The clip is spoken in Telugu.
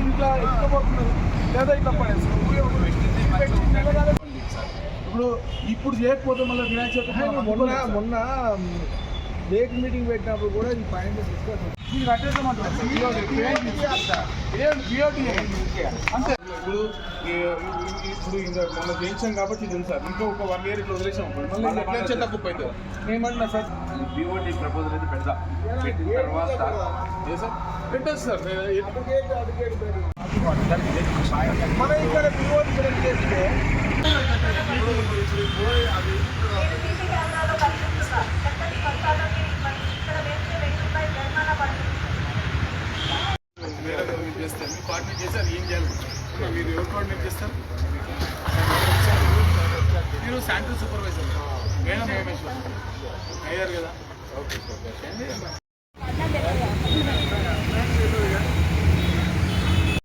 ఇట్లా ఎక్కబోతున్నారు లేదా ఇప్పుడు ఇప్పుడు చేయకపోతే మళ్ళీ వినాయక చవితి మొన్న మొన్న లేక్ మీటింగ్ పెట్టినప్పుడు కూడా ఈ పాయింట్ డిస్కస్? అంతే. ఇప్పుడు ఇప్పుడు మొన్న చేయించాం కాబట్టి ఇది ఉంది సార్. ఇంకా ఒక వన్ ఇయర్ ఇట్లా వదిలేసాం. మళ్ళీ కుప్ప అవుతుంది ఏమన్నా సార్? బీఓటీ ప్రపోజల్ అయితే పెడదాం పెట్టిన తర్వాత పెట్టచ్చు సార్? మన ఇక్కడ చేస్తే కోఆర్డినేట్ చేశారు ఏం చేయాలి? మీరు ఎవరు కోఆర్డినేట్ చేస్తారు మీరు శానిటరీ సూపర్వైజర్. మేడం మేమేశ్వర్ అయ్యారు కదా. ఓకే